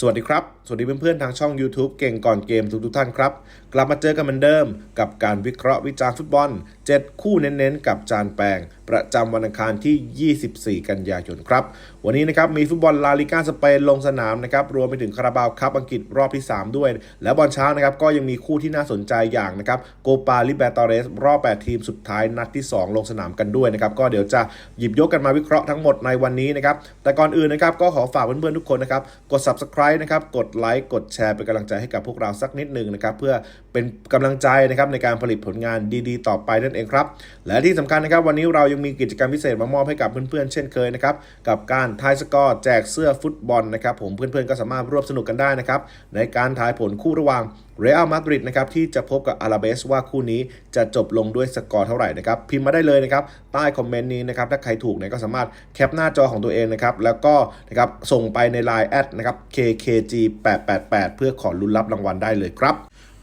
สวัสดีครับ สวัสดีเพื่อนๆทางช่อง YouTube เก่งก่อนเกมทุกๆท่านครับ กลับมาเจอกันเหมือนเดิม กับการวิเคราะห์วิจารณ์ฟุตบอล 7 คู่เน้นๆ กับจานแปงประจำวันอังคารที่ 24 กันยายนครับ วันนี้นะครับมีฟุตบอลลาลิก้าสเปนลงสนามนะครับรวมไปถึงคาราบาวคัพอังกฤษรอบที่ 3 ด้วย และบอลเช้านะครับก็ยังมีคู่ที่น่าสนใจอย่างนะครับโกปาลิเบตอเรสรอบ 8 ทีมสุดท้ายนัดที่ 2 ลงสนามกันด้วยนะครับก็เดี๋ยวจะหยิบยกกันมาวิเคราะห์ทั้งหมดในวันนี้นะครับแต่ก่อนอื่นนะครับก็ขอฝากเพื่อนๆทุกคนนะครับกด subscribe นะครับ กดไลค์กดแชร์เป็นกำลังใจให้กับพวกเราสักนิดหนึ่งนะครับ เพื่อเป็นกำลังใจนะครับในการผลิตผลงานดีๆ ต่อไปนั่นเองครับ และที่สำคัญนะครับวันนี้เรายังมีกิจกรรมพิเศษมามอบให้กับเพื่อนๆเช่นเคยนะครับกับการทายสกอร์แจกเสื้อฟุตบอลนะครับผมเพื่อนๆก็สามารถร่วมสนุกกันได้นะครับในการทายผลคู่ระหว่างเรอัลมาดริดนะครับที่จะพบกับอาราเบสว่าคู่นี้จะจบลงด้วยสกอร์เท่าไหร่นะครับพิมพ์มาได้เลยนะครับใต้คอมเมนต์นี้นะครับถ้าใครถูกเนี่ยก็สามารถแคปหน้าจอของตัวเองนะครับแล้วก็นะครับส่งไปใน Line แอดนะครับ kkg 888 เพื่อขอลุ้นรับรางวัลได้เลยครับ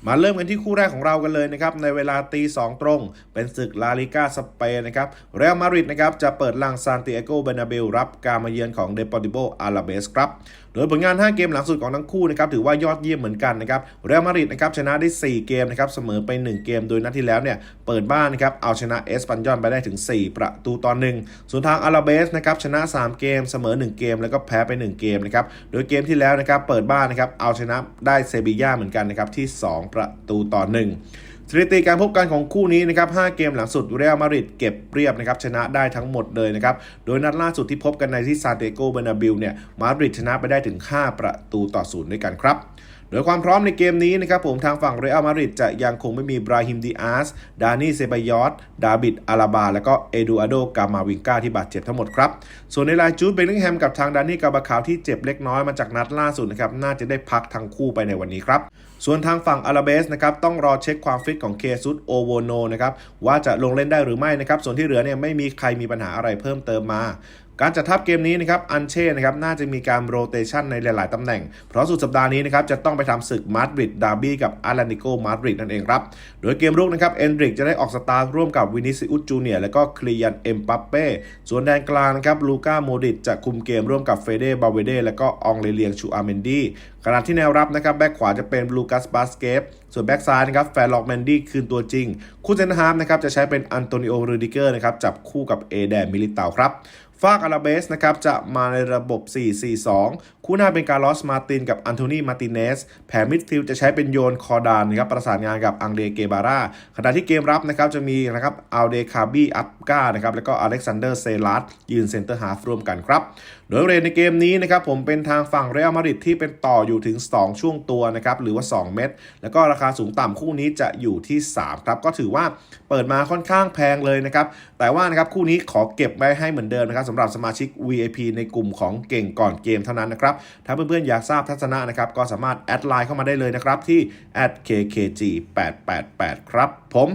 มาเริ่มกันที่คู่แรกของเรากันเลยนะครับในเวลาตีสองตรง เป็นศึกลาลิก้าสเปนนะครับเรอัลมาดริดนะครับจะเปิดลังซานติเอโกเบนาเบลรับการมาเยือนของเดปอติโบอาราเบสครับโดยผลงาน 5 เกมหลังสุดของทั้งคู่นะครับถือว่ายอดเยี่ยมเหมือนกันนะครับเรอัลมาดริดนะครับชนะได้ 4 เกมนะครับเสมอไป 1 เกม โดยนัดที่แล้วเนี่ยเปิดบ้านนะครับเอาชนะเอสปันยอนไปได้ถึง 4 ประตูต่อหนึ่งส่วนทางอาราเบสนะครับชนะ 3 เกมเสมอ 1 เกม แล้วก็แพ้ไป 1 เกมนะครับโดยเกมที่แล้วนะครับเปิดบ้านนะครับเอาชนะได้เซบีย่าเหมือนกันนะครับที่ 2ประตูต่อหนึ่งสถิติการพบกันของคู่นี้นะครับ 5 เกมหลังสุดเรอัลมาดริดเก็บเรียบนะครับ ชนะได้ทั้งหมดเลยนะครับ โดยนัดล่าสุดที่พบกันในที่ซานเตโกเบนาบิลเนี่ย มาดริดชนะไปได้ถึง 5 ประตูต่อศูนย์ด้วยกันครับ โดยความพร้อมในเกมนี้นะครับผมทางฝั่งเรอัลมาดริดจะยังคงไม่มีบราฮิมดิอาส ดานี่เซบายอส ดาบิดอาราบา และก็เอดูอาโดกามาวิงกาที่บาดเจ็บทั้งหมดครับ ส่วนในรายจูดเบลลิงแฮมกับทางดานี่กาบาคาวที่เจ็บเล็กน้อยมาจากนัดล่าสุดนะครับ น่าจะได้พักทั้งคู่ไปในวันนี้ครับ ส่วนทางฝั่งอาราเบสนะครับต้องรอเช็คความฟิตของเคซุสโอโวโนนะครับว่าจะลงเล่นได้หรือไม่นะครับส่วนที่เหลือเนี่ยไม่มีใครมีปัญหาอะไรเพิ่มเติมมา การจัดทัพเกมนี้นะครับอันเช่นะครับน่าจะมีการโรเตชันในหลาย ๆตำแหน่ง เพราะสุดสัปดาห์นี้นะครับจะต้องไปทำศึกมาดริดดาร์บี้กับอารานิโกมาดริดนั่นเองครับโดยเกมรุกนะครับเอนดริกจะได้ออกสตาร์ร่วมกับวินิซิอุสจูเนียและก็คลียันเอ็มปัปเป้ส่วนแดนกลางนะครับลูก้าโมดิตจะคุมเกมร่วมกับเฟเดบาเวเดและก็อองเลเลียงชูอาเมนดีขณะที่แนวรับนะครับแบ็กขวาจะเป็นลูกัสบาสเกฟส่วนแบ็กซ้ายนะครับแฟร์ล็อกแมนดี้คืนตัวจริง คู่เซนฮาร์ฟนะครับจะใช้เป็นอันโตนิโอรูดิเกอร์นะครับจับคู่กับเอแดนมิลิตาครับ ฟากอาราเบสนะครับจะมาในระบบ 4-4-2 คู่หน้าเป็นการลอสมาตินกับอันโทนีมาติเนส แผนมิดฟิลด์จะใช้เป็นโยนคอร์ดานนะครับประสานงานกับอังเดเกบาร่าขณะที่เกมรับนะครับจะมีนะครับอัลเดคาบีอัปกานะครับแล้วก็อเล็กซานเดอร์เซลัสยืนเซนเตอร์ฮาฟร่วมกันครับ โดยเรทในเกมนี้นะครับผมเป็นทางฝั่งเรอัลมาดริดที่เป็นต่ออยู่ถึง 2 ช่วงตัวนะครับหรือว่า 2 เม็ดแล้วก็ราคาสูงต่ำคู่นี้จะอยู่ที่ 3 ครับ ก็ถือว่าเปิดมาค่อนข้างแพงเลยนะครับ แต่ว่านะครับคู่นี้ขอเก็บไว้ให้เหมือนเดิมนะครับสำหรับสมาชิก VIP ในกลุ่มของเก่งก่อนเกมเท่านั้นนะครับ ถ้าเพื่อนๆอยากทราบทัศนะนะครับก็สามารถแอดไลน์เข้ามาได้เลยนะครับที่ @kkg888 ครับผม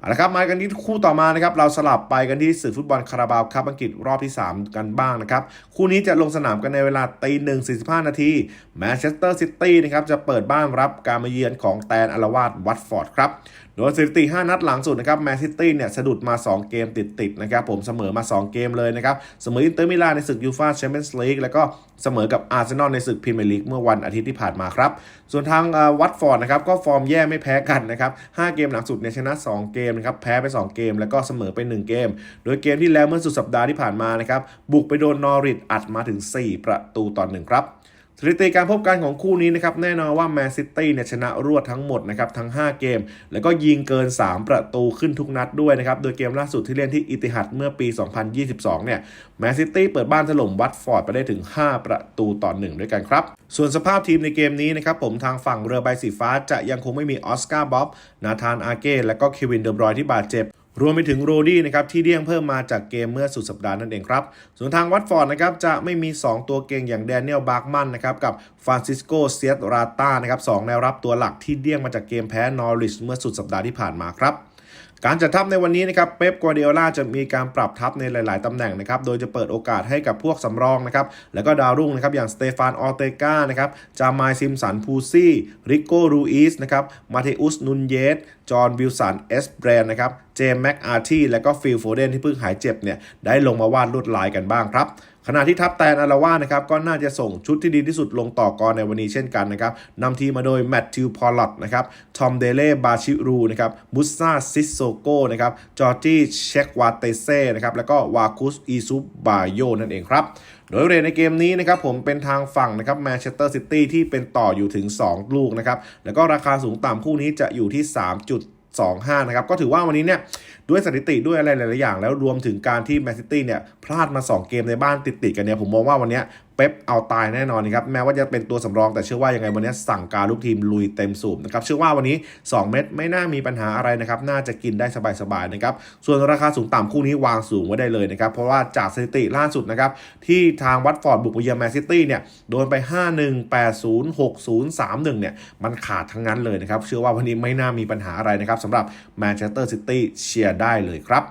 เอาละครับมากันที่คู่ต่อมานะครับเราสลับไปกันที่สื่อฟุตบอลคาราบาวครับอังกฤษรอบที่ 3 กันบ้างนะครับคู่นี้จะลงสนามกันในเวลาตีหนึ่งสี่สิบห้านาทีแมนเชสเตอร์ซิตี้นะครับจะเปิดบ้านรับการมาเยือนของแตนอารวาสวัตฟอร์ดครับ โดยสถิติ 5 นัดหลังสุดนะครับแมนซิตี้เนี่ยสะดุดมา 2 เกมติดๆนะครับผมเสมอมา 2 เกมเลยนะครับ เสมออินเตอร์มิลานในศึกยูฟาแชมเปี้ยนส์ลีกแล้วก็เสมอกับอาร์เซนอลในศึกพรีเมียร์ลีกเมื่อวันอาทิตย์ที่ผ่านมาครับ ส่วนทางวัตฟอร์ดนะครับก็ฟอร์มแย่ไม่แพ้กันนะครับ 5 เกมหลังสุดเนี่ยชนะ 2 เกมนะครับแพ้ไป 2 เกม แล้วก็เสมอไป 1 เกม โดยเกมที่แล้วเมื่อสุดสัปดาห์ที่ผ่านมานะครับบุกไปโดนนอริทอัดมาถึง 4 ประตูต่อหนึ่งครับ สถิติการพบกันของคู่นี้นะครับแน่นอนว่าแมนซิตี้เนี่ยชนะรวดทั้งหมดนะครับทั้ง 5 เกม แล้วก็ยิงเกิน 3 ประตูขึ้นทุกนัดด้วยนะครับโดยเกมล่าสุดที่เล่นที่อิติฮัดเมื่อปี 2022 เนี่ยแมนซิตี้เปิดบ้านถล่มวัตฟอร์ดไปได้ถึง 5 ประตูต่อ 1 ด้วยกันครับ ส่วนสภาพทีมในเกมนี้นะครับผมทางฝั่งเรือใบสีฟ้าจะยังคงไม่มีออสการ์บ๊อบนาธานอาเก้และก็เควินเดอบรอยที่บาดเจ็บ รวมไปถึงโรดี้นะครับที่เดี้ยงเพิ่มมาจากเกมเมื่อสุดสัปดาห์นั่นเองครับ ส่วนทางวัตฟอร์ดนะครับจะไม่มี 2 ตัวเก่งอย่างแดเนียลบาร์กมันนะครับกับฟรานซิสโกเซียตราต้านะครับสองแนวรับตัวหลักที่เดี้ยงมาจากเกมแพ้นอริชเมื่อสุดสัปดาห์ที่ผ่านมาครับ การจัดทัพในวันนี้นะครับเป๊ปกัวเดียล่าจะมีการปรับทัพในหลาย ๆ ตำแหน่งนะครับโดยจะเปิดโอกาสให้กับพวกสำรองนะครับแล้วก็ดาวรุ่งนะครับอย่างสเตฟานออเตกานะครับจามายซิมสันพูซี่ริโกรูอิสนะครับมาเทอุสนุนเยสจอห์นวิลสันเอสแบรนนะครับเจมส์แม็กอาร์ทีและก็ฟิลโฟเดนที่เพิ่งหายเจ็บเนี่ยได้ลงมาวาดลวดลายกันบ้างครับ ขณะที่ทัพแตนอาราว่านะครับก็น่าจะส่งชุดที่ดีที่สุดลงต่อกรในวันนี้เช่นกันนะครับนำทีมมาโดยแมตติวพอลลอตนะครับทอมเดเล่บาชิรูนะครับมุสซาซิสโซโกนะครับจอร์จี้เชควาเตเซ่นะครับแล้วก็วาคุสอีซุบาโยนั่นเองครับโดยเรทในเกมนี้นะครับผมเป็นทางฝั่งนะครับแมนเชสเตอร์ซิตี้ที่เป็นต่ออยู่ถึง 2 ลูกนะครับแล้วก็ราคาสูงต่ำคู่นี้จะอยู่ที่ 25นะครับก็ถือว่าวันนี้เนี่ยด้วยสถิติด้วยอะไรหลายๆอย่าง แล้วรวมถึงการที่แมนซิตี้เนี่ยพลาดมา 2 เกมในบ้านติดๆกันเนี่ยผมมองว่าวันนี้ เป๊ปเอาตายแน่นอนนะครับแม้ว่าจะเป็นตัวสำรองแต่เชื่อว่ายังไงวันนี้สั่งการลูกทีมลุยเต็มสูบนะครับเชื่อว่าวันนี้ 2 เม็ดไม่น่ามีปัญหาอะไรนะครับน่าจะกินได้สบายๆนะครับส่วนราคาสูงต่ำคู่นี้วางสูงไว้ได้เลยนะครับเพราะว่าจากสถิติล่าสุดนะครับที่ทางวัตฟอร์ดบุกไปเยือนแมนซิตี้เนี่ยโดนไป 5-1 8-0 6-0 3-1เนี่ยมันขาดทั้งนั้นเลยนะครับเชื่อว่าวันนี้ไม่น่ามีปัญหาอะไรนะครับสำหรับแมนเชสเตอร์ซิตี้เชียร์ได้เลยครับ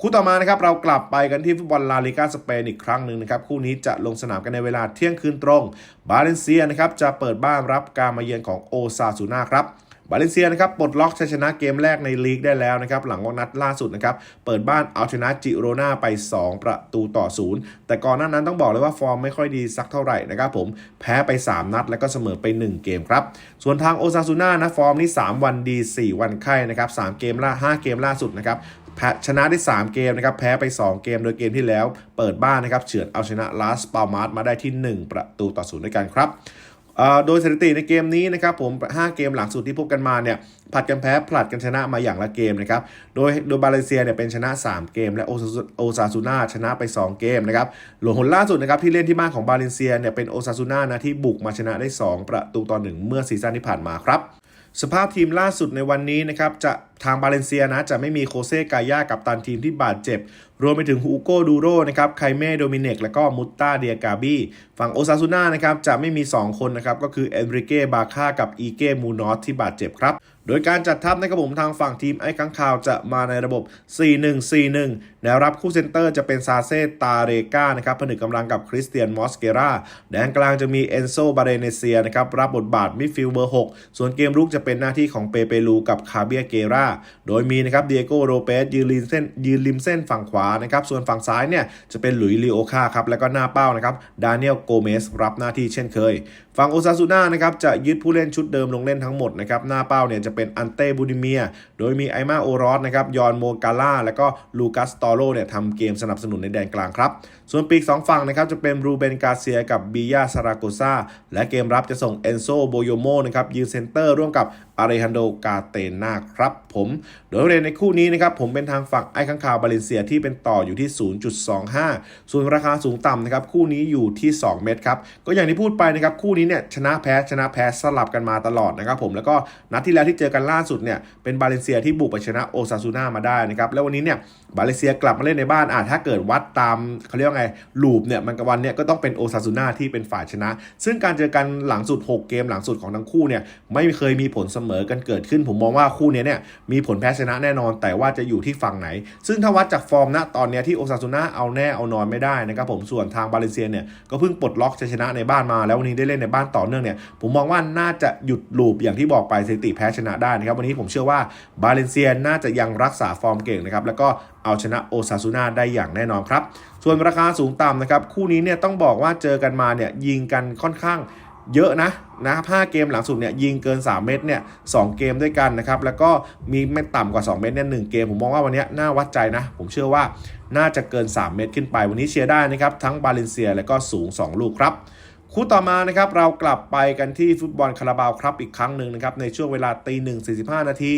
คู่ต่อมานะครับเรากลับไปกันที่ฟุตบอลลาลิกาสเปนอีกครั้งหนึ่งนะครับคู่นี้จะลงสนามกันในเวลาเที่ยงคืนตรง บาเลนเซียนะครับจะเปิดบ้านรับการมาเยือนของโอซาซูนาครับบาเลนเซียนะครับปลดล็อกชัยชนะเกมแรกในลีกได้แล้วนะครับหลังวันนัดล่าสุดนะครับเปิดบ้านเอาชนะจิโรนาไป 2 ประตูต่อศูนย์แต่ก่อนหน้านั้นต้องบอกเลยว่าฟอร์มไม่ค่อยดีสักเท่าไหร่นะครับผมแพ้ไป 3 นัดแล้วก็เสมอไป 1 เกมครับ ส่วนทางโอซาซูน่านะฟอร์มนี่3วันดี 4 วันไข้นะครับ3เกมล่า 5 เกมล่าสุดนะครับ ชนะได้ 3 เกมนะครับแพ้ไป 2 เกมโดยเกมที่แล้วเปิดบ้านนะครับเฉือนเอาชนะลาสปามาร์มาได้ที่ 1 ประตูต่อศูนย์ด้วยกันครับโดยสถิติในเกมนี้นะครับผม 5 เกมหลังสุดที่พบกันมาเนี่ยผัดกันแพ้ผลัดกันชนะมาอย่างละเกมนะครับ โดยโดยบาเลเซียเนี่ยเป็นชนะ 3 เกม และโอซาโอซาซูน่าชนะไป 2 เกมนะครับหลวงหนล่าสุดนะครับที่เล่นที่บ้านของบาเลเซียเนี่ยเป็นโอซาซูน่านะที่บุกมาชนะได้ 2 ประตูต่อ1เมื่อซีซั่นที่ผ่านมาครับ สภาพทีมล่าสุดในวันนี้นะครับจะทางบาเลนเซียนะจะไม่มีโคเซ่กายากับตันทีมที่บาดเจ็บ รวมไปถึงฮูโกดูโรนะครับไคเม่โดมิเนกและก็มุตตาเดียกาบีฝั่งโอซาซูน่านะครับจะไม่มี 2 คนนะครับก็คือเอนริเก้บาค่ากับอีเก้มูนอสที่บาดเจ็บครับ โดยการจัดทัพนะครับผมทางฝั่งทีมไอ้ค้างคาวจะมาในระบบ 4-1-4-1แนวรับคู่เซนเตอร์จะเป็นซาเซตาเรกานะครับผนึกกำลังกับคริสเตียนมอสเกราแดนกลางจะมีเอนโซบาเรเนเซียนะครับรับบทบาทมิดฟิลด์เบอร์ 6 ส่วนเกมรุกจะเป็นหน้าที่ของเปเปลูกับคาเบียเกราโดยมีนะครับเดียโกโรเปสยืนริมเส้นยืนริมเส้นฝั่งขวานะครับส่วนฝั่งซ้ายเนี่ยจะเป็นหลุยลีโอคาครับแล้วก็หน้าเป้านะครับดานิเอลโกเมสรับหน้าที่เช่นเคย ฝั่งโอซาซูน่านะครับจะยึดผู้เล่นชุดเดิมลงเล่นทั้งหมดนะครับหน้าเป้าเนี่ยจะเป็นอันเต้บูดิเมีย โดยมีไอมาโอรอสนะครับยอนโมกาล่า แล้วก็ลูกัสตอโรเนี่ยทำเกมสนับสนุนในแดนกลางครับ ส่วนปีก 2 ฝั่งนะครับจะเป็นรูเบนกาเซียกับบียาซาราโกซาและเกมรับจะส่งเอนโซโบโยโมนะครับยืนเซนเตอร์ร่วมกับ อาริฮันโดกาเตนาครับผมโดยเรียนในคู่นี้นะครับผมเป็นทางฝั่งไอ้ข้างคาวบาเลนเซียที่เป็นต่ออยู่ที่ 0.25 ส่วนราคาสูงต่ำนะครับคู่นี้อยู่ที่ 2 เม็ดครับก็อย่างที่พูดไปนะครับคู่นี้เนี่ยชนะแพ้ชนะแพ้สลับกันมาตลอดนะครับผมแล้วก็นัดที่แล้วที่เจอกันล่าสุดเนี่ยเป็นบาเลนเซียที่บุกไปชนะโอซาซูน่ามาได้นะครับแล้ววันนี้เนี่ยบาเลนเซียกลับมาเล่นในบ้านอะถ้าเกิดวัดตามเขาเรียกว่าไงลูปเนี่ยมันกวันเนี่ยก็ต้องเป็นโอซาซูน่าที่เป็นฝ่ายชนะ ซึ่งการเจอกันหลังสุด 6 เกมหลังสุดของทั้งคู่เนี่ยไม่เคยมีผลเสมอกันเกิดขึ้น ผมมองว่าคู่นี้เนี่ยมีผลแพ้ชนะแน่นอน แต่ว่าจะอยู่ที่ฝั่งไหน ซึ่งถ้าวัดจากฟอร์มณตอนเนี้ยที่โอซาซูน่าเอาแน่เอานอนไม่ได้นะครับผมส่วนทางบาเลเซียเนี่ยก็เพิ่งปลดล็อกชัยชนะในบ้านมา แล้ววันนี้ได้เล่นในบ้านต่อเนื่องเนี่ยผมมองว่าน่าจะหยุดลูปอย่างที่บอกไปสถิติแพ้ชนะได้นะครับวันนี้ผมเชื่อว่าบาเลเซียน่าจะยังรักษาฟอร์มเก่งนะครับแล้วก็เอาชนะโอซาซูน่าได้อย่างแน่นอนครับส่วนราคาสูงต่ำนะครับคู่นี้เนี่ยต้องบอกว่าเจอกันมาเนี่ยยิงกันค่อนข้าง เยอะนะนะ5เกมหลังสุดเนี่ยยิงเกิน 3 เม็ดเนี่ยสเกมด้วยกันนะครับ แล้วก็มีไม่ต่ำกว่า 2 เม็ดเนี่ยหเกม ผมมองว่าวันนี้น่าวัดใจนะ ผมเชื่อว่าน่าจะเกิน 3 เม็ดขึ้นไป วันนี้เชียร์ได้นะครับ ทั้งบาเลนเซียและก็สูง 2 ลูกครับ คู่ต่อมานะครับเรากลับไปกันที่ฟุตบอลคาราบาวครับอีกครั้งหนึ่งนะครับในช่วงเวลาตีหนึ่งสีนาที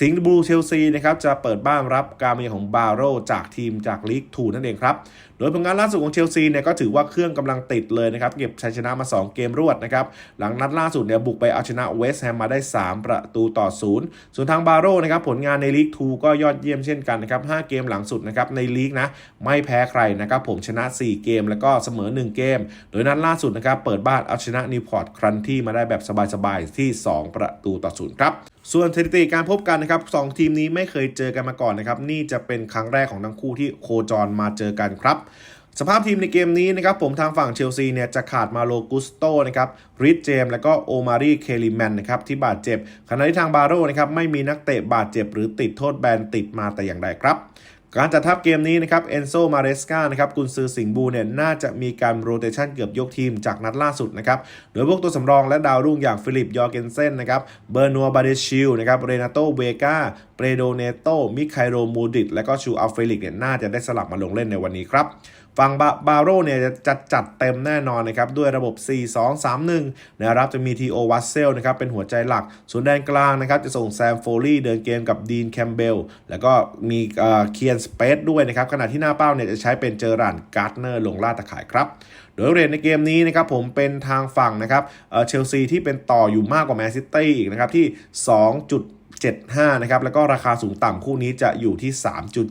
สิงห์บลูเชลซีนะครับจะเปิดบ้านรับการมาเยือนของบาโรจากทีมจากลีกทูนั่นเองครับ โดยผลงานล่าสุดของเชลซีเนี่ยก็ถือว่าเครื่องกำลังติดเลยนะครับ เก็บชัยชนะมา 2 เกมรวดนะครับ หลังนัดล่าสุดเนี่ยบุกไปเอาชนะเวสต์แฮมมาได้ 3 ประตูต่อศูนย์ส่วนทางบาโรนะครับผลงานในลีกทูก็ยอดเยี่ยมเช่นกันนะครับ 5 เกมหลังสุดนะครับในลีกนะไม่แพ้ใครนะครับผมชนะ 4 เกมแล้วก็เสมอ 1 เกม โดยนัดล่าสุดนะครับเปิดบ้านเอาชนะนิวพอร์ตครันที่มาได้แบบสบายๆที่ 2 ประตูต่อศูนย์ครับ ส่วนสถิติการพบกันนะครับสองทีมนี้ไม่เคยเจอกันมาก่อนนะครับ นี่จะเป็นครั้งแรกของทั้งคู่ที่โคจรมาเจอกันครับ สภาพทีมในเกมนี้นะครับผมทางฝั่งเชลซีเนี่ยจะขาดมาโลกุสโตนะครับริชเจม และก็โอมารีเคลิแมนนะครับที่บาดเจ็บขณะที่ทางบาโรนะครับไม่มีนักเตะบาดเจ็บหรือติดโทษแบนติดมาแต่อย่างใดครับ การจัดทัพเกมนี้นะครับเอนโซมาเรสกานะครับกุนซือสิงห์บูเนี่ยน่าจะมีการโรเตชันเกือบยกทีมจากนัดล่าสุดนะครับโดยพวกตัวสำรองและดาวรุ่งอย่างฟิลิปยอร์เกนเซนนะครับเบอร์นัวบาเดชิลนะครับเรนาโตเวกาเปรโดเนโตมิคไคโรมูดิตและก็ชูอัลเฟลิกเนี่ยน่าจะได้สลับมาลงเล่นในวันนี้ครับ ฝั่งบาบาโรเนี่ยจะจัดจดเต็มแน่นอนนะครับ ด้วยระบบ 4-2-3-1 นะครับ จะมีทีโอวัตเซลนะครับ เป็นหัวใจหลัก ส่วนแดนกลางนะครับ จะส่งแซมโฟลีเดินเกมกับดีนแคมเบล แล้วก็มีเคียนสเปซด้วยนะครับ ขณะที่หน้าเป้าเนี่ยจะใช้เป็นเจอรันการ์ดเนอร์ลงล่าตะข่ายครับ โดยเรทในเกมนี้นะครับผมเป็นทางฝั่งนะครับเชลซีที่เป็นต่ออยู่มากกว่าแมนซิตี้อีกนะครับที่ 2. 75นะครับแล้วก็ราคาสูงต่ำคู่นี้จะอยู่ที่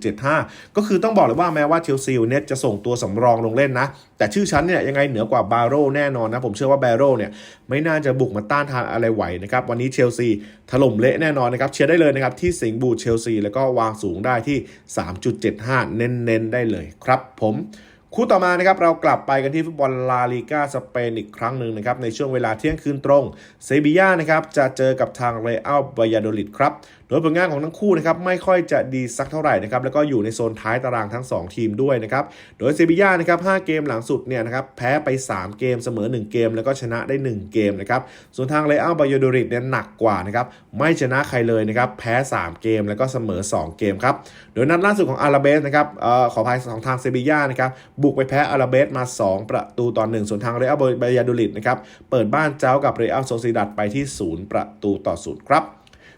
3.75 ก็คือต้องบอกเลยว่าแม้ว่าเชลซีเนี่ยจะส่งตัวสำรองลงเล่นนะ แต่ชื่อชั้นเนี่ยยังไงเหนือกว่าบาโรแน่นอนนะ ผมเชื่อว่าบาโรเนี่ยไม่น่าจะบุกมาต้านทานอะไรไหวนะครับ วันนี้เชลซีถล่มเละแน่นอนนะครับ เชียร์ได้เลยนะครับ ที่สิงบูเชลซีแล้วก็วางสูงได้ที่ 3.75 เน้นๆได้เลยครับผม คู่ต่อมานะครับเรากลับไปกันที่ฟุตบอลลาลีกาสเปนอีกครั้งหนึ่งนะครับในช่วงเวลาเที่ยงคืนตรงเซบีย่านะครับจะเจอกับทางเรอัลบายาโดลิดครับโดยผลงานของทั้งคู่นะครับไม่ค่อยจะดีสักเท่าไหร่นะครับแล้วก็อยู่ในโซนท้ายตารางทั้ง 2 ทีมด้วยนะครับโดยเซบีย่านะครับ5เกมหลังสุดเนี่ยนะครับแพ้ไป 3 เกมเสมอ 1 เกม แล้วก็ชนะได้ 1 เกมนะครับส่วนทางเรอัลบายโดลิดเนี่ยหนักกว่านะครับไม่ชนะใครเลยนะครับแพ้ 3 เกมแล้วก็เสมอ 2 เกมครับโดยนัดล่าสุดของอาราเบสนะครับออขออภัยของทางเซบีย่านะครับบุกไปแพ้อาราเบสมา 2 ประตูต่อ1ส่วนทางเรอัลบายาโดลิดนะครับเปิดบ้านเจ้ากับเรอัลโซซิดัดไปที่ 0 ประตูต่อ0ครับ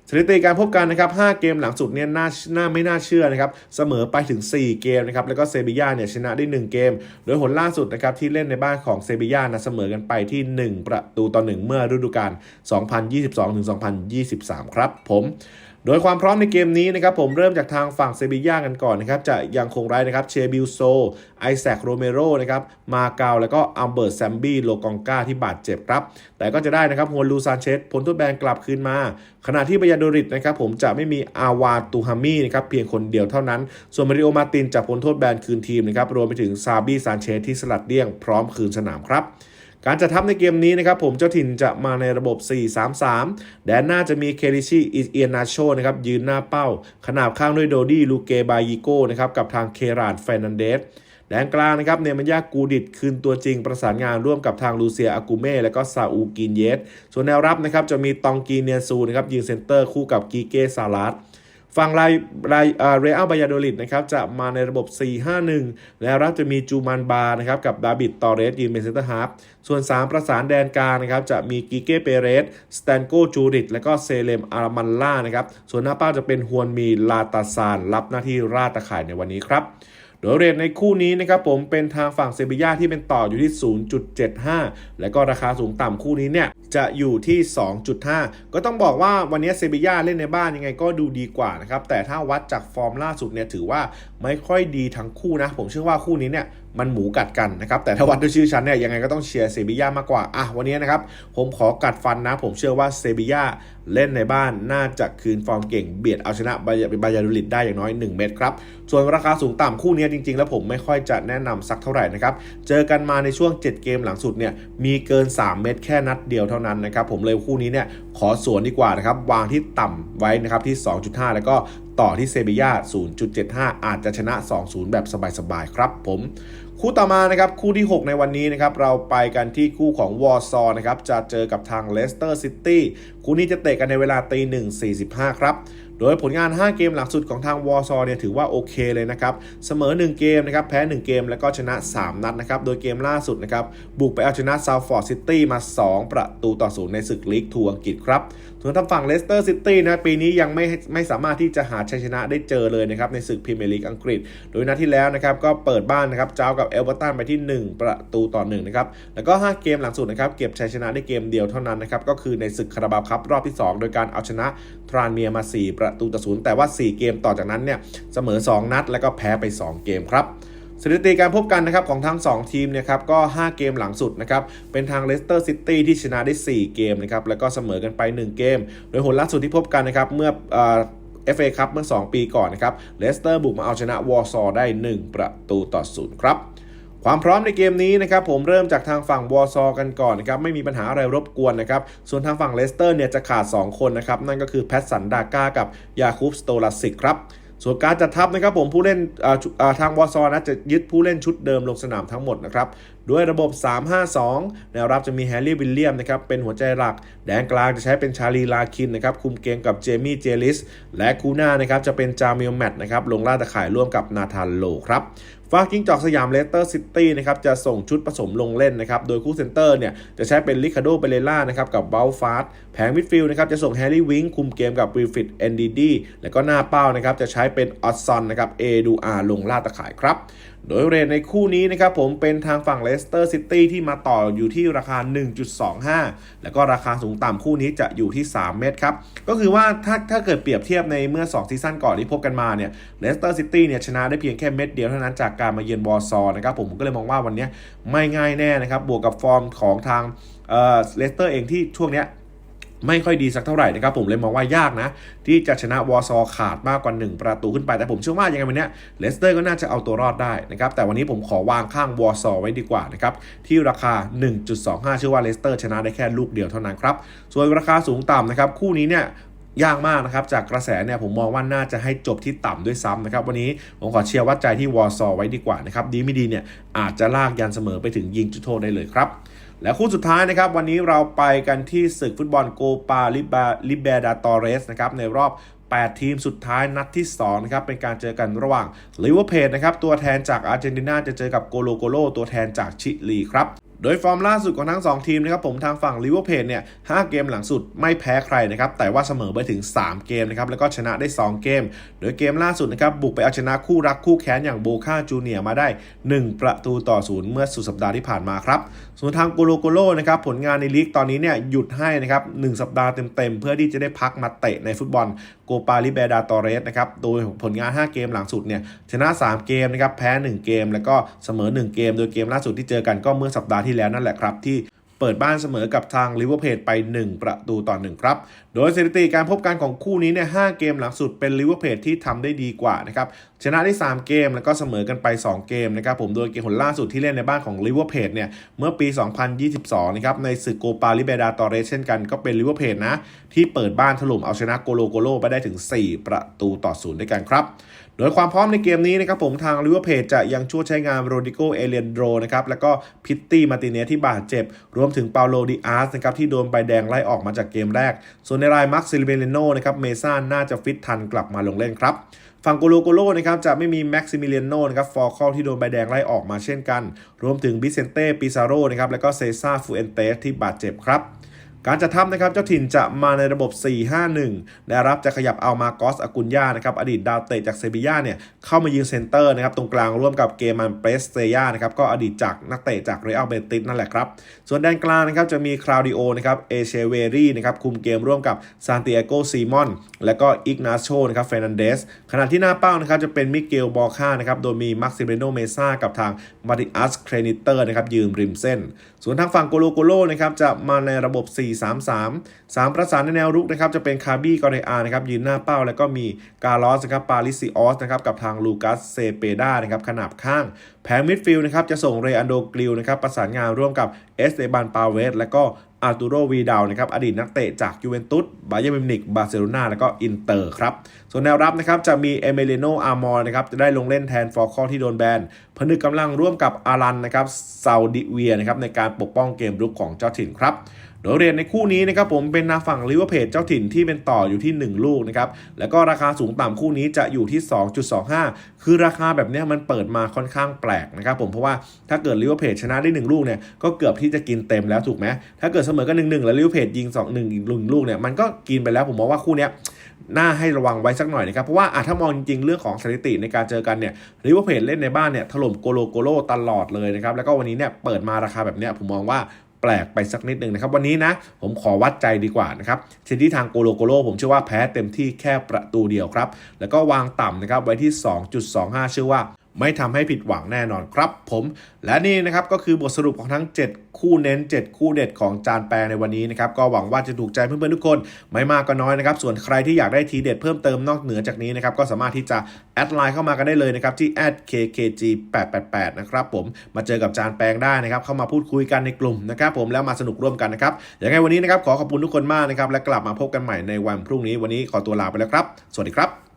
สถิติการพบกันนะครับ5เกมหลังสุดเนี่ยน่าน่าไม่น่าเชื่อนะครับเสมอไปถึง 4 เกมนะครับแล้วก็เซบีย่าเนี่ยชนะได้ 1 เกม โดยผลล่าสุดนะครับที่เล่นในบ้านของเซบีย่านะเสมอกันไปที่ 1 ประตูต่อ 1 เมื่อฤดูกาล2022-2023 ครับผม โดยความพร้อมในเกมนี้นะครับผมเริ่มจากทางฝั่งเซบีย่ากันก่อนนะครับจะยังคงไร้นะครับเชบิลโซไอแซคโรเมโรนะครับมาเกาแล้วก็อัลเบิร์ตแซมบี้โลกองกาที่บาดเจ็บครับ แต่ก็จะได้นะครับฮวนลูซานเชสผลทดแบนกลับคืนมา ขณะที่บยาโดริดนะครับผมจะไม่มีอาวาตูฮามีนะครับเพียงคนเดียวเท่านั้น ส่วนมาริโอมาตินจะพ้นโทษแบนคืนทีมนะครับรวมไปถึงซาบี้ซานเชสที่สลัดเลี่ยงพร้อมคืนสนามครับ การจัดทัพในเกมนี้นะครับผมเจ้าถิ่นจะมาในระบบ 4-3-3 แดนหน้าจะมีเคลิชีอิเอียนาโชนะครับยืนหน้าเป้า ขนาบข้างด้วยโดดี้ลูเกบายิโกนะครับกับทางเครานเฟนันเดสแดนกลางนะครับเนมันยากูดิดคืนตัวจริงประสานงานร่วมกับทางลูเซียอากูเม่และก็ซาอูกินเยส ส่วนแนวรับนะครับจะมีตองกีเนียซูนะครับยืนเซนเตอร์คู่กับกีเกซาลัด ฝั่งรายรายเรอัลบายาโดลิดนะครับจะมาในระบบ 4-5-1 แล้วรับจะมีจูมันบานะครับกับดาบิดตอเรสยืนเป็นเซนเตอร์ฮาร์ฟส่วน 3 ประสานแดนกลางนะครับจะมีกิเก้เปเรสสแตนโกจูริตและก็เซเลมอารามันล่านะครับส่วนหน้าเป้าจะเป็นฮวนมีลาตาซานรับหน้าที่ราดตะข่ายในวันนี้ครับ ดยเรทในคู่นี้นะครับผมเป็นทางฝั่งเซบีย่าที่เป็นต่ออยู่ที่ 0.75 และก็ราคาสูงต่ำคู่นี้เนี่ยจะอยู่ที่ 2.5 ก็ต้องบอกว่าวันนี้เซบีย่าเล่นในบ้านยังไงก็ดูดีกว่านะครับแต่ถ้าวัดจากฟอร์มล่าสุดเนี่ยถือว่าไม่ค่อยดีทั้งคู่นะ ผมเชื่อว่าคู่นี้เนี่ย มันหมูกัดกันนะครับ แต่ถ้าวัดด้วยชื่อชั้นเนี่ยยังไงก็ต้องเชียร์เซบีย่ามากกว่า อะวันนี้นะครับ ผมขอกัดฟันนะ ผมเชื่อว่าเซบีย่าเล่นในบ้านน่าจะคืนฟอร์มเก่งเบียดเอาชนะบายาดูลิดได้อย่างน้อย 1 เม็ดครับ ส่วนราคาสูงต่ำคู่นี้จริง ๆ แล้วผมไม่ค่อยจะแนะนำสักเท่าไหร่นะครับ เจอกันมาในช่วง 7 เกมหลังสุดเนี่ยมีเกิน 3 เม็ดแค่นัดเดียวเท่านั้นนะครับผมเลยคู่นี้เนี่ยขอสวนดีกว่านะครับวางที่ต่ำไว้นะครับที่ 2.5 แล้วก็ ต่อที่เซบีย่า0.75 อาจจะชนะ 2-0 แบบสบายๆ ครับผม คู่ต่อมานะครับ คู่ที่ 6 ในวันนี้นะครับ เราไปกันที่คู่ของวอร์ซอนะครับ จะเจอกับทางเลสเตอร์ซิตี้คู่นี้จะเตะกันในเวลาตีหนึ่ง45 ครับโดยผลงาน 5 เกมหลังสุดของทางวอร์ซอเนี่ยถือว่าโอเคเลยนะครับ เสมอ 1 เกมนะครับแพ้ 1 เกมแล้วก็ชนะ 3 นัดนะครับ โดยเกมล่าสุดนะครับ บุกไปเอาชนะซาวฟอร์ดซิตี้มา 2 ประตูต่อศูนย์ในศึกลีกทัวร์อังกฤษครับ ส่วนทางฝั่งเลสเตอร์ซิตี้นะปีนี้ยังไม่ไม่สามารถที่จะหาชัยชนะได้เจอเลยนะครับในศึกพรีเมียร์ลีกอังกฤษ โดยนัดที่แล้วนะครับก็เปิดบ้านนะครับเจ้ากับเอลเบอร์ตันไปที่ 1 ประตูต่อ1นะครับแล้วก็ 5 เกมหลังสุดนะครับเก็บชัยชนะได้เกมเดียวเท่านั้นนะครับก็คือในศึกคาราบาวคัพรอบที่ 2 โดยการเอาชนะทรานเมียมา 4 ประตูต่อศูนย์แต่ว่า 4 เกมต่อจากนั้นเนี่ยเสมอ 2 นัด แล้วก็แพ้ไป 2 เกมครับ สถิติการพบกันนะครับของทั้ง 2 ทีมเนี่ยครับก็ 5 เกมหลังสุดนะครับเป็นทางเลสเตอร์ซิตี้ที่ชนะได้ 4 เกมนะครับแล้วก็เสมอกันไป 1 เกม โดยผลล่าสุดที่พบกันนะครับเมื่อเอฟเอคัพเมื่อ 2 ปีก่อนนะครับเลสเตอร์บุกมาเอาชนะวอร์ซอได้ 1 ประตูต่อศูนย์ครับความพร้อมในเกมนี้นะครับผมเริ่มจากทางฝั่งวอร์ซอกันก่อนนะครับไม่มีปัญหาอะไรรบกวนนะครับส่วนทางฝั่งเลสเตอร์เนี่ยจะขาด 2 คนนะครับนั่นก็คือแพทสันดาก้ากับยาคูบสโตลาสิกครับ ส่วนการจัดทัพนะครับผมผู้เล่นาทางวอซอนะจะยึดผู้เล่นชุดเดิมลงสนามทั้งหมดนะครับด้วยระบบ 3-5-2 แนวรับจะมีแฮร์รี่วิลเลียมนะครับเป็นหัวใจหลัก แดนกลางจะใช้เป็นชาลีลาคินนะครับคุมเกมกับเจมี่เจลิส และคูน่านะครับจะเป็นจามิลแมตนะครับลงล่าตะข่ายร่วมกับนาธานโลครับ ฟากิ้งจอกสยามเลสเตอร์ซิตี้นะครับจะส่งชุดผสมลงเล่นนะครับโดยคู่เซนเตอร์เนี่ยจะใช้เป็นลิคาโดเปเรล่านะครับกับเบลฟาสแผงมิดฟิลด์นะครับจะส่งแฮร์รี่วิงคุมเกมกับบริฟิตเอนดีดีแล้วก็หน้าเป้านะครับจะใช้เป็นออสซอนนะครับเอดูอาลงล่าตะข่ายครับ โดยเรทในคู่นี้นะครับผมเป็นทางฝั่งเลสเตอร์ซิตี้ที่มาต่ออยู่ที่ราคา 1.25 แล้วก็ราคาสูงต่ำคู่นี้จะอยู่ที่ 3 เม็ดครับ ก็คือว่าถ้าถ้าเกิดเปรียบเทียบในเมื่อ 2 ซีซั่นก่อนที่พบกันมาเนี่ยเลสเตอร์ซิตี้เนี่ยชนะได้เพียงแค่เม็ดเดียวเท่านั้นจากการมาเยือนวอร์ซอนะครับผมก็เลยมองว่าวันนี้ไม่ง่ายแน่นะครับบวกกับฟอร์มของทางเลสเตอร์เองที่ช่วงเนี้ย ไม่ค่อยดีสักเท่าไหร่นะครับผมเลยมองว่ายากนะ ที่จะชนะวอร์ซอขาดมากกว่า 1 ประตูขึ้นไป แต่ผมเชื่อว่ายังไงวันนี้เลสเตอร์ก็น่าจะเอาตัวรอดได้นะครับแต่วันนี้ผมขอวางข้างวอร์ซอไว้ดีกว่านะครับที่ราคา 1.25 เชื่อว่าเลสเตอร์ชนะได้แค่ลูกเดียวเท่านั้นครับส่วนราคาสูงต่ำนะครับคู่นี้เนี่ยยากมากนะครับ จากกระแสเนี่ยผมมองว่าน่าจะให้จบที่ต่ำด้วยซ้ำนะครับ วันนี้ผมขอเชียร์วัดใจที่วอร์ซอไว้ดีกว่านะครับ ดีไม่ดีเนี่ยอาจจะลากยันเสมอไปถึงยิงจุดโทษได้เลยครับ และคู่สุดท้ายนะครับ วันนี้เราไปกันที่ศึกฟุตบอลโกปาลิบาลิเบดาตอเรสนะครับในรอบ 8 ทีมสุดท้ายนัดที่2นะครับเป็นการเจอกันระหว่างลิเวอร์เพลนะครับตัวแทนจากอาร์เจนตินาจะเจอกับโกโลโกโลตัวแทนจากชิลีครับ โดยฟอร์มล่าสุดของทั้ง 2 ทีมนะครับผมทางฝั่งลิเวอร์เพจเนี่ย5เกมหลังสุดไม่แพ้ใครนะครับแต่ว่าเสมอไปถึง 3 เกมนะครับแล้วก็ชนะได้ 2 เกม โดยเกมล่าสุดนะครับบุกไปเอาชนะคู่รักคู่แค้นอย่างโบคาจูเนียมาได้ 1 ประตูต่อศูนย์เมื่อสุดสัปดาห์ที่ผ่านมาครับส่วนทางโกโลโกโลนะครับผลงานในลีกตอนนี้เนี่ยหยุดให้นะครับ1สัปดาห์เต็มๆ เพื่อที่จะได้พักมาเตะในฟุตบอลโกปาลิเบดาตอเรสนะครับโดยผลงาน 5 เกมหลังสุดเนี่ยชนะ 3 เกมนะครับแพ้ 1 เกม แล้วก็เสมอ 1 เกม โดยเกมล่าสุดที่เจอกันก็เมื่อสัปดาห์ที่แล้วนั่นแหละครับ ที่เปิดบ้านเสมอกับทางลิเวอร์เพจไป 1 ประตูต่อ 1 ครับ โดยสถิติการพบกันของคู่นี้เนี่ย5เกมหลังสุดเป็นลิเวอร์เพจที่ทำได้ดีกว่านะครับชนะได้ 3 เกมแล้วก็เสมอกันไป 2 เกมนะครับผมโดยเกมผลล่าสุดที่เล่นในบ้านของลิเวอร์เพจเนี่ยเมื่อปี 2022 นะครับในศึกโกปาลิเบดาตอเรสเช่นกันก็เป็นลิเวอร์เพจนะที่เปิดบ้านถล่มเอาชนะโกโลโกโลไปได้ถึง 4 ประตูต่อศูนย์ด้วยกันครับ โดยความพร้อมในเกมนี้นะครับผมทางลิเวอร์เพจจะยังช่วยใช้งานโรดิโกเอเลนโดนะครับแล้วก็พิตตี้มาติเนสที่บาดเจ็บ รวมถึงเปาโลดิอาสนะครับที่โดนใบแดงไล่ออกมาจากเกมแรก ส่วนในรายมาร์คซิลเบเลโนนะครับเมซ่าน่าจะฟิตทันกลับมาลงเล่นครับฝั่งโกโลโกโลนะครับจะไม่มีแม็กซิมิเลียโนนะครับฟอร์คอลที่โดนใบแดงไล่ออกมาเช่นกัน รวมถึงบิเซนเต้ปิซาโรนะครับแล้วก็เซซ่าฟูเอนเตสที่บาดเจ็บครับ การจัดทัพนะครับเจ้าถิ่นจะมาในระบบ 4-5-1 และรับจะขยับเอามากอสอากุนยานะครับอดีตดาวเตะจากเซบีย่าเนี่ยเข้ามายืนเซนเตอร์นะครับตรงกลางร่วมกับเกมันเปรสเตย่านะครับก็อดีตจากนักเตะจากเรอัลเบติสนั่นแหละครับส่วนแดนกลางนะครับจะมีคราวดิโอนะครับเอเชเวรีนะครับคุมเกมร่วมกับซานติเอโกซีมอนและก็อิกนาโชนะครับเฟรนันเดสขณะที่หน้าเป้านะครับจะเป็นมิเกลบอค่านะครับโดยมีมักซิเบโนเมซ่ากับทางมาริอัสเครนิเตอร์นะครับยืนริมเส้น ส่วนทางฝั่งโกโลโกโลนะครับจะมาในระบบ4-3-3 3 ประสานในแนวรุกนะครับจะเป็นคาร์บี้กอเรอานะครับยืนหน้าเป้าแล้วก็มีกาลอสนะครับปาลิซิออสนะครับกับทางลูกัสเซเปดานะครับขนาบข้าง แผงมิดฟิลด์นะครับจะส่งเรอันโดกลิวนะครับประสานงานร่วมกับเอสเตบันปาเวสและก็อาร์ตูโรวีดาวนะครับอดีตนักเตะจากยูเวนตุสบาเยอร์มิวนิกบาร์เซโลนาแล้วก็อินเตอร์ครับ ส่วนแนวรับนะครับจะมีเอเมเลโนอาร์มอร์นะครับจะได้ลงเล่นแทนฟอร์คอที่โดนแบนผนึกกำลังร่วมกับอารันนะครับซาดิเวียนะครับในการปกป้องเกมรุกของเจ้าถิ่นครับ โดยเรียนในคู่นี้นะครับผมเป็นนาฝั่งลิเวอร์เพจเจ้าถิ่นที่เป็นต่ออยู่ที่ 1 ลูกนะครับแล้วก็ราคาสูงต่ำคู่นี้จะอยู่ที่ 2.25 คือราคาแบบนี้มันเปิดมาค่อนข้างแปลกนะครับผมเพราะว่าถ้าเกิดลิเวอร์เพจชนะได้ 1 ลูกเนี่ยก็เกือบที่จะกินเต็มแล้วถูกไหมถ้าเกิดเสมอกัน1-1แล้วลิเวอร์เพจยิง2 1อีกลูกเนี่ยมันก็กินไปแล้วผมมองว่าคู่นี้น่าให้ระวังไว้สักหน่อยนะครับเพราะว่าถ้ามองจริงๆเรื่องของสถิติในการเจอกันเนี่ยริเวอร์เพจเล่นในบ้านเนี่ยถล่มโกโลโกโลตลอดเลยนะครับแล้วก็วันนี้เนี่ยเปิดมาราคาแบบเนี้ยผมมองว่า แปลกไปสักนิดหนึ่งนะครับ วันนี้นะผมขอวัดใจดีกว่านะครับเช่นที่ทางโกโลโกโลผมเชื่อว่าแพ้เต็มที่แค่ประตูเดียวครับ แล้วก็วางต่ำนะครับไว้ที่ 2.25 เชื่อว่า ไม่ทำให้ผิดหวังแน่นอนครับผม และนี่นะครับก็คือบทสรุปของทั้ง 7 คู่เน้น 7 คู่เด็ดของจานแปลในวันนี้นะครับก็หวังว่าจะถูกใจเพื่อนๆทุกคน ไม่มากก็น้อยนะครับ ส่วนใครที่อยากได้ทีเด็ดเพิ่มเติมนอกเหนือจากนี้นะครับก็สามารถที่จะแอดไลน์เข้ามากันได้เลยนะครับที่ @kkg888 นะครับผมมาเจอกับจานแปลงได้นะครับเข้ามาพูดคุยกันในกลุ่มนะครับผมแล้วมาสนุกร่วมกันนะครับอยังไงวันนี้นะครับขอขอบคุณทุกคนมากนะครับและกลับมาพบกันใหม่ในวันพรุ่งนี้วันนี้ขอตัวลาไปแล้วครับ สวัสดีครับ